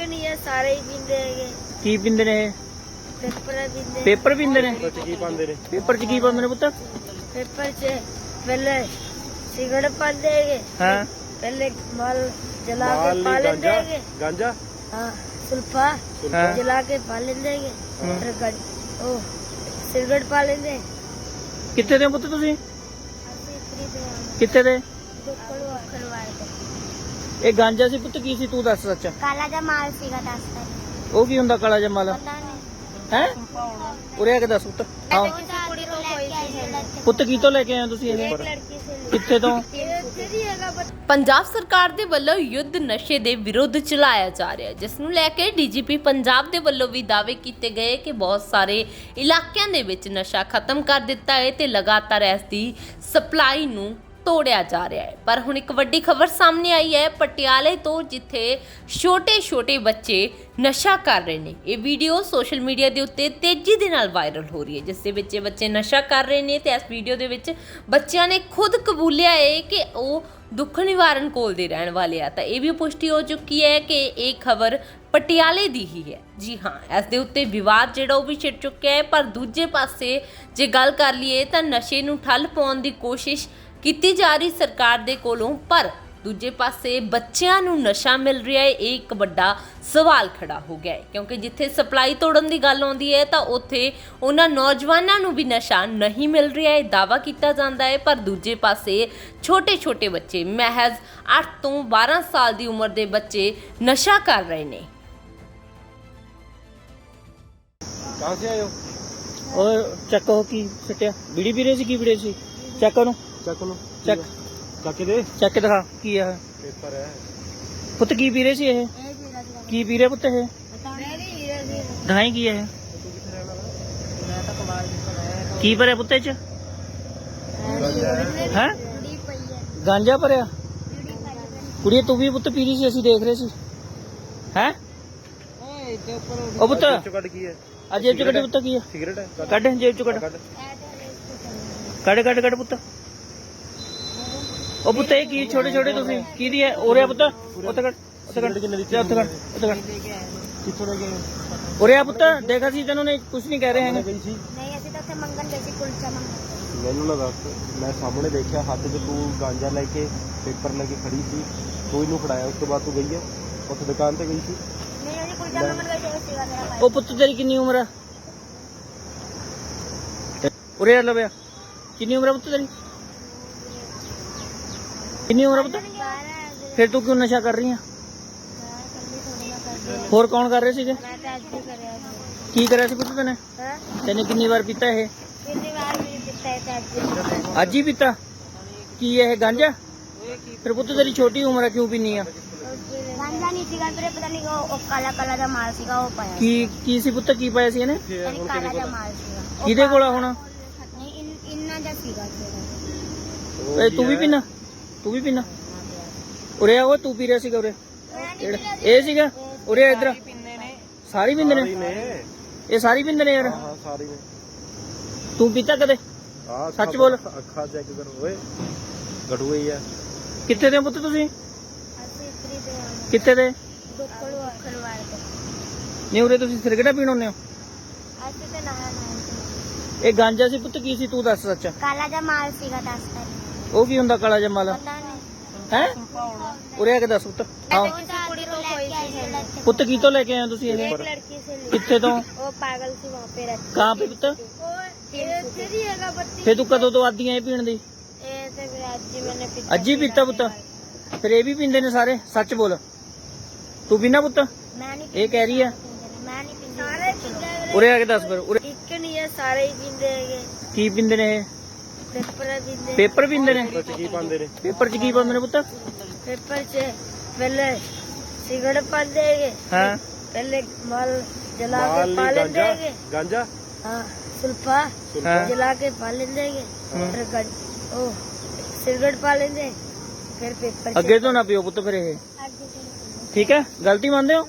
ਇੱਕ ਨਹੀਂ ਹੈ ਸਾਰੇ ਹੀ ਪੀਂਦੇ ਹੈਗੇ। ਕੀ ਪਿੰਦੇ ਨੇ ਇਹ? ਪੇਪਰ ਪੀਂਦੇ ਪੇਪਰ ਪਿੰਦੇ ਨੇ? ਵਿੱਚ ਕੀ ਪਾਉਂਦੇ ਨੇ? ਪੇਪਰ 'ਚ ਕੀ ਪਾਉਂਦੇ ਨੇ ਪੁੱਤ? ਪੇਪਰ 'ਚ ਪਹਿਲੇ ਸਿਗਰਟ ਪਾਉਂਦੇ ਹੈਗੇ। ਹਾਂ। ਪਹਿਲੇ ਮਾਲ ਜਲਾ ਮਾਲ ਕੇ ਪਾ ਨਹੀਂ ਲੈਂਦੇ ਗਾਂਜਾ? ਹੈਗੇ। ਗਾਂਜਾ? ਹਾਂ ਸੁਲਫਾ ਹਾਂ ਜਲਾ ਕੇ ਪਾ ਲੈਂਦੇ ਹੈਗੇ। ਹਮ। ਫਿਰ ਗੱਡ- ਉਹ ਸਿਗਰਟ ਪਾ ਲੈਂਦੇ। ਕਿੱਥੇ ਦੇ ਹੋ ਪੁੱਤ ਤੁਸੀਂ? ਅਸੀਂ ਇਤਰੀ ਦੇ ਕਿੱਥੇ ਦੇ? ਖਲਵਾੜ ਦੇ ਇਹ ਗਾਂਜਾ ਸੀ ਪੁੱਤ ਕੀ ਸੀ ਤੂੰ ਦੱਸ ਸੱਚ? ਕਾਲਾ ਦਾ ਮਾਲ ਸੀਗਾ ਦੱਸਦਾ ਉਹ ਕੀ ਹੁੰਦਾ ਕਾਲਾ ਜਮਾਲਾ ਪਤਾ ਨਹੀਂ। ਹੈ? ਉਰੇ ਆ ਕੇ ਦੱਸ ਪੁੱਤ। ਹਾਂ ਕੁੜੀ ਤੋਂ ਕੋਈ ਸੀ ਪੁੱਤ ਕੀ ਤੋਂ ਲੈ ਕੇ ਆਏ ਹੋ ਤੁਸੀਂ ਇਹ ਲੜਕੀ ਸੇ। ਕਿੱਥੇ ਤੋਂ? ਪੰਜਾਬ ਸਰਕਾਰ ਦੇ ਵੱਲੋਂ ਯੁੱਧ ਨਸ਼ੇ ਦੇ ਵਿਰੁੱਧ ਚਲਾਇਆ ਜਾ ਰਿਹਾ ਹੈ ਜਿਸ ਨੂੰ ਲੈ ਕੇ ਡੀਜੀਪੀ ਪੰਜਾਬ ਦੇ ਵੱਲੋਂ ਵੀ ਦਾਅਵੇ ਕੀਤੇ ਗਏ ਕਿ ਬਹੁਤ ਸਾਰੇ ਇਲਾਕਿਆਂ ਦੇ ਵਿੱਚ ਨਸ਼ਾ ਖਤਮ ਕਰ ਦਿੱਤਾ ਹੈ ਤੇ ਲਗਾਤਾਰ ਇਸ ਦੀ ਸਪਲਾਈ ਨੂੰ ਤੋੜਿਆ ਜਾ ਰਿਹਾ ਹੈ। ਪਰ ਹੁਣ ਇੱਕ ਵੱਡੀ ਖਬਰ ਸਾਹਮਣੇ ਆਈ ਹੈ, ਪਟਿਆਲੇ ਤੋਂ ਜਿੱਥੇ ਛੋਟੇ-ਛੋਟੇ ਬੱਚੇ ਨਸ਼ਾ ਕਰ ਰਹੇ ਨੇ। ਇਹ ਵੀਡੀਓ ਸੋਸ਼ਲ ਮੀਡੀਆ ਦੇ ਉੱਤੇ ਤੇਜ਼ੀ ਦੇ ਨਾਲ ਵਾਇਰਲ ਹੋ ਰਹੀ ਹੈ, ਜਿਸ ਦੇ ਵਿੱਚ ਇਹ ਬੱਚੇ ਨਸ਼ਾ ਕਰ ਰਹੇ ਨੇ ਤੇ ਇਸ ਵੀਡੀਓ ਦੇ ਵਿੱਚ ਬੱਚਿਆਂ ਨੇ ਖੁਦ ਕਬੂਲਿਆ ਹੈ ਕਿ ਉਹ ਦੁੱਖ ਨਿਵਾਰਨ ਕੋਲ ਦੇ ਰਹਿਣ ਵਾਲੇ ਆ। ਤਾਂ ਇਹ ਵੀ ਪੁਸ਼ਟੀ ਹੋ ਚੁੱਕੀ ਹੈ ਕਿ ਇਹ ਖਬਰ ਪਟਿਆਲੇ ਦੀ ਹੀ ਹੈ। ਜੀ ਹਾਂ, ਇਸ ਦੇ ਉੱਤੇ ਵਿਵਾਦ ਜਿਹੜਾ ਉਹ ਵੀ ਛਿੜ ਚੁੱਕਿਆ ਹੈ, ਪਰ ਦੂਜੇ ਪਾਸੇ ਜੇ ਗੱਲ ਕਰ ਲਈਏ ਤਾਂ ਨਸ਼ੇ ਨੂੰ ਠੱਲ ਪਾਉਣ ਦੀ ਕੋਸ਼ਿਸ਼ ਕੀਤੀ ਜਾ ਰਹੀ ਸਰਕਾਰ ਦੇ ਕੋਲੋਂ, ਪਰ ਦੂਜੇ ਪਾਸੇ ਬੱਚਿਆਂ ਨੂੰ ਨਸ਼ਾ ਮਿਲ ਰਿਹਾ ਹੈ, ਇਹ ਇੱਕ ਵੱਡਾ ਸਵਾਲ ਖੜਾ ਹੋ ਗਿਆ ਹੈ। ਕਿਉਂਕਿ ਜਿੱਥੇ ਸਪਲਾਈ ਤੋੜਨ ਦੀ ਗੱਲ ਆਉਂਦੀ ਹੈ, ਤਾਂ ਉੱਥੇ ਉਹਨਾਂ ਨੌਜਵਾਨਾਂ ਨੂੰ ਵੀ ਨਸ਼ਾ ਨਹੀਂ ਮਿਲ ਰਿਹਾ ਹੈ ਦਾਵਾ ਕੀਤਾ ਜਾਂਦਾ ਹੈ। ਪਰ ਦੂਜੇ ਪਾਸੇ ਛੋਟੇ-ਛੋਟੇ ਬੱਚੇ, ਮਹਿਜ਼ 8 ਤੋਂ 12 ਸਾਲ ਦੀ ਉਮਰ ਦੇ ਬੱਚੇ ਨਸ਼ਾ ਕਰ ਰਹੇ ਨੇ। ਕਹਾਂ ਸੇ ਆਏ ਉਹ ਚੱਕ ਕੀ ਸਟਿਆ? ਬੀੜੀ ਪੀ ਸੀ, ਕੀ ਪੀ ਸੀ? ਚੱਕ ਉਹਨੂੰ। ਚੱਕ ਲੋ ਚੱਕ ਚੱਕ ਕੇ ਦੇ। ਚੱਕ ਕੇ ਦਿਖਾ ਕੀ ਆ ਪੇਪਰ ਹੈ। ਪੁੱਤ ਕੀ ਪੀ ਰਹੇ ਸੀ ਇਹ? ਕੀ ਪੀ ਰਹੇ ਪੁੱਤ ਇਹ? ਕੀ ਹੈ ਕੀ ਭਰਿਆ ਪੁੱਤੇ ਚ? ਹੈ? ਹੈ ਗਾਂਜਾ ਭਰਿਆ? ਕੁੜੀ ਹੈ ਤੂੰ ਵੀ ਪੁੱਤ ਪੀ ਰਹੀ ਸੀ ਅਸੀਂ ਦੇਖ ਰਹੇ ਸੀ। ਹੈ? ਉਹ ਪੁੱਤ ਚ ਕੱਢ ਕੀ ਹੈ? ਆ ਜੇਬ ਚ ਕੱਢ ਪੁੱਤ ਕੀ ਆ? ਸਿਗਰਟ ਹੈ। ਕੱਢ ਜੇਬ ਚ ਕੱਢ। ਕੱਢ ਕੱਢ ਕੱਢ ਪੁੱਤ। ਉਹ ਪੁੱਤ ਇਹ ਕੀ ਛੋਟੇ ਛੋਟੇ ਤੁਸੀਂ? ਕੀ ਦੀ ਹੈ? ਉਰੇ ਆ ਪੁੱਤ। ਉੱਥੇ ਕੱਢ ਉੱਥੇ ਕੱਢ ਕਿੰਨੇ ਦੀ ਉੱਥੇ ਕੱਢ ਉੱਥੇ ਕੱਢ ਕਿੱਥੋਂ ਲੈ ਗਏ ਉਰੇ ਆ ਪੁੱਤ ਦੇਖਾ ਸੀ ਤੈਨੂੰ ਨੇ ਕੁਝ ਨਹੀਂ ਕਹਿ ਰਹੇ ਹੈਗੇ। ਨਹੀਂ ਅਸੀਂ ਤਾਂ ਉੱਥੇ ਮੰਗਣ ਗਏ ਸੀ ਕੁਲਚਾ ਮੰਗਣ। ਮੈਨੂੰ ਨਾ ਦੱਸ ਮੈਂ ਸਾਹਮਣੇ ਦੇਖਿਆ ਹੱਥ 'ਚ ਤੂੰ ਗਾਂਜਾ ਲੈ ਕੇ ਪੇਪਰ ਲੈ ਕੇ ਖੜੀ ਸੀ ਤੂੰ ਇਹਨੂੰ ਫੜਾਇਆ ਉਸ ਤੋਂ ਬਾਅਦ ਤੂੰ ਗਈ ਹੈ ਉੱਥੇ ਦੁਕਾਨ ਤੇ ਗਈ ਸੀ? ਨਹੀਂ ਅਸੀਂ ਕੁਲਚਾ ਮੰਗਣ ਗਏ ਸੀ ਸੀਗਾ ਮੇਰਾ ਭਾਈ। ਉਹ ਪੁੱਤ ਤੇਰੀ ਕਿੰਨੀ ਉਮਰ ਆ? ਉਰੇ ਆ ਲਵਿਆ ਕਿੰਨੀ ਉਮਰ ਆ ਪੁੱਤ ਤੇਰੀ? ਕਿੰਨੀ ਉਮਰ ਆ ਪੁੱਤ? ਫਿਰ ਤੂੰ ਕਿਉਂ ਨਸ਼ਾ ਕਰ ਰਹੀ ਆ? ਹੋਰ ਕੌਣ ਕਰ ਰਹੇ ਸੀਗੇ? ਮੈਂ ਤਾਂ ਅੱਜ ਕਰਿਆ ਸੀ ਕੀ ਕਰਿਆ ਸੀ ਪੁੱਤ ਤੈਨੇ? ਹਾਂ ਤੈਨੇ ਕਿੰਨੀ ਵਾਰ ਪੀਤਾ ਇਹ? ਕਿੰਨੀ ਵਾਰ ਵੀ ਦਿੱਤਾ ਹੈ ਤਾਂ ਅੱਜ। ਅੱਜ ਹੀ ਪੀਤਾ? ਕੀ ਇਹ ਗਾਂਜਾ? ਫਿਰ ਪੁੱਤ ਤੇਰੀ ਛੋਟੀ ਉਮਰ ਆ ਕਿਉਂ ਪੀਨੀ ਆ? ਗਾਂਜਾ ਨਹੀਂ ਸੀਗਾ ਵੀਰੇ ਪਤਾ ਨਹੀਂ ਉਹ ਉਹ ਕਾਲਾ ਕਾਲਾ ਦਾ ਮਾਲ ਸੀਗਾ ਉਹ ਪਾਇਆ ਕੀ ਕੀ ਸੀ ਪੁੱਤ? ਕੀ ਪਾਇਆ ਸੀ ਇਹਨੇ? ਕਾਲਾ ਦਾ ਮਾਲ ਸੀਗਾ। ਉਹ ਕਿਹਦੇ ਕੋਲ ਆ ਹੁਣ? ਨਹੀਂ ਇਨ- ਇੰਨਾ ਜਿਹਾ ਸੀਗਾ ਤੇਰਾ ਇਹ ਤੂੰ ਵੀ ਪੀਣਾ ਤੂੰ ਵੀ ਪੀਣਾ ਉਰੇ ਆ ਉਹ ਤੂੰ ਪੀ ਰਿਹਾ ਸੀਗਾ ਉਰੇ। ਇਹ ਸੀਗਾ? ਉਰੇ ਆ ਇੱਧਰ। ਸਾਰੀ ਪੀਂਦੇ ਨੇ। ਨੇ? ਇਹ ਸਾਰੀ ਪੀਂਦੇ ਨੇ ਯਾਰ? ਹਾਂ ਸਾਰੀ ਨੇ। ਤੂੰ ਪੀਤਾ ਕਦੇ? ਆਹ ਸੱਚ ਬੋਲ। ਅੱਖਾਂ ਚੈੱਕ ਕਰ ਓਏ। ਗੜੂਏ ਹੀ ਆ। ਕਿੱਥੇ ਦੇ ਹੋ ਪੁੱਤ ਤੁਸੀਂ? ਅਸੀਂ ਇਤਰੀ ਦੇ ਕਿੱਥੇ ਦੇ? ਨਹੀਂ ਉਰੇ ਤੁਸੀਂ ਸਿਰਗੜਾ ਪੀਣ ਆਉਂਦੇ ਹੋ? ਅਸੀਂ ਤੇ ਨਹਾ ਨਹਾ ਇਹ ਗਾਂਜਾ ਸੀ ਪੁੱਤ ਕੀ ਸੀ? ਤੂੰ ਦੱਸ ਸੱਚ। ਕਾਲਾ ਦਾ ਮਾਲ ਸੀਗਾ ਦੱਸਦਾ ਉਹ ਕੀ ਹੁੰਦਾ ਕਾਲਾ ਜਿਹਾ ਮਾਲਾ ਹੈ? ਉਰੇ ਆ ਕੇ ਦੱਸ ਪੁੱਤ। ਆਓ। ਪੁੱਤ ਕੀ ਤੋਂ ਲੈ ਕੇ ਆਏ ਤੁਸੀਂ ਇਹ ਕਿੱਥੇ ਤੋਂ? ਉਹ ਪਾਗਲ ਸੀ ਵਾਂ ਪੇ ਰਹਿ ਕਹਾਂ ਪੇ ਪੁੱਤ? ਫੇ ਤੂੰ ਕਦੋਂ ਤੋਂ ਆਦੀ ਐ ਪੀਣ ਦੀ? ਇਹ ਤੇ ਅੱਜ ਹੀ ਮੈਨੇ ਪੀਤਾ ਅੱਜ ਹੀ ਪੀਤਾ ਪੁੱਤ। ਫਿਰ ਇਹ ਵੀ ਪੀਂਦੇ ਨੇ ਸਾਰੇ? ਸੱਚ ਬੋਲ। ਤੂੰ ਵੀ ਨਾ ਪੁੱਤ ਇਹ ਕਹਿ ਰਹੀ ਆ। ਮੈਂ ਨਹੀਂ ਪੀਂਦਾ। ਉਰੇ ਆ ਕੇ ਦੱਸ ਫਿਰ ਇੱਕ ਨਹੀਂ ਆ ਸਾਰੇ ਹੀ ਪੀਂਦੇ ਹੈਗੇ। ਕੀ ਪੀਂਦੇ ਨੇ ਇਹ? ਪੇਪਰ ਵੀ ਦੇ ਪੇਪਰ ਚ ਕੀ ਪਾਉਂਦੇ ਨੇ? ਪੇਪਰ 'ਚ ਕੀ ਪਾਉਂਦੇ ਨੇ ਪੁੱਤ? ਪੇਪਰ 'ਚ ਪਹਿਲੇ ਸਿਗੜ ਪਾਉਂਦੇ ਹਾਂ। ਪਹਿਲੇ ਮਾਲ ਜਲਾ ਕੇ ਪਾ ਲੈਂਦੇ ਗਾਂਜਾ ਗਾਂਜਾ? ਹਾਂ ਸੁਲਫਾ ਜਲਾ ਕੇ ਪਾ ਲੈਂਦੇ ਹੈਗੇ। ਫਿਰ ਉਹ ਸਿਗੜ ਪਾ ਲੈਂਦੇ। ਫਿਰ ਪੇਪਰ ਅੱਗੇ ਤੋਂ ਨਾ ਪੀਓ ਪੁੱਤ ਫਿਰ ਇਹ। ਠੀਕ ਹੈ? ਗਲਤੀ ਮੰਨਦੇ ਹੋ?